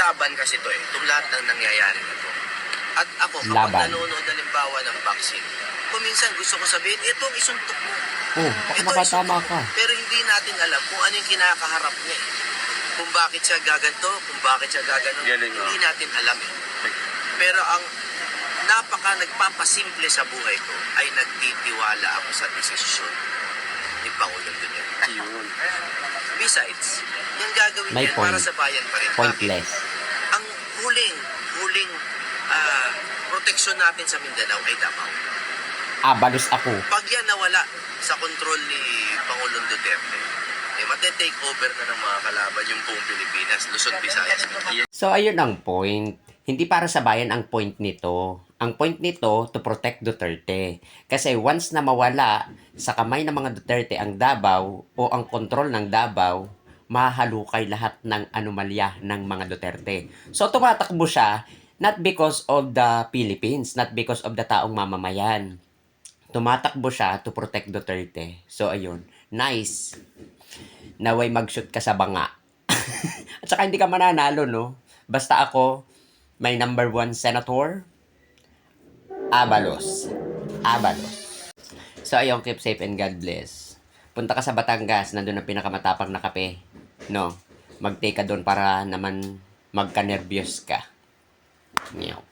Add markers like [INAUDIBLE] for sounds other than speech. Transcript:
laban kasi to eh. Itong lahat ng nangyayari na to. At ako, kapag Laban. nanonood halimbawa ng vaccine, kuminsan gusto ko sabihin, ito ang isuntok mo. Oh, baka Ito, makatama isuntok ka. Pero hindi natin alam kung ano yung kinakaharap niya eh. Kung bakit siya gaganto, kung bakit siya gaganon, Galing, oh. hindi natin alam eh. Pero ang napaka nagpapasimple sa buhay ko ay nagtitiwala ako sa desisyon ni Pangulong Duterte. Yun. Besides, yung gagawin May niya para sa bayan pa rin. Bakit? Pointless. Proteksyon natin sa Mindanao ay Davao. Abalos ako. Pag yan nawala sa kontrol ni Pangulong Duterte, eh, mate-take over na ng mga kalaban yung buong Pilipinas, Luzon, Visayas, Mindanao. So, ayun ang point. Hindi para sa bayan ang point nito. Ang point nito, to protect Duterte. Kasi once na mawala sa kamay ng mga Duterte ang Davao o ang kontrol ng Davao, mahalukay lahat ng anomalya ng mga Duterte. So, tumatakbo siya not because of the Philippines, not because of the taong mamamayan. Tumatakbo siya to protect Duterte. So, ayun. Nice. Naway mag-shoot ka sa banga. [LAUGHS] At saka hindi ka mananalo, no? Basta ako, may number one senator, Abalos. Abalos. So, ayun, keep safe and God bless. Punta ka sa Batangas, nandun ang pinakamatapang na kape. No? Mag-take ka doon para naman magka-nervyos ka. 尿。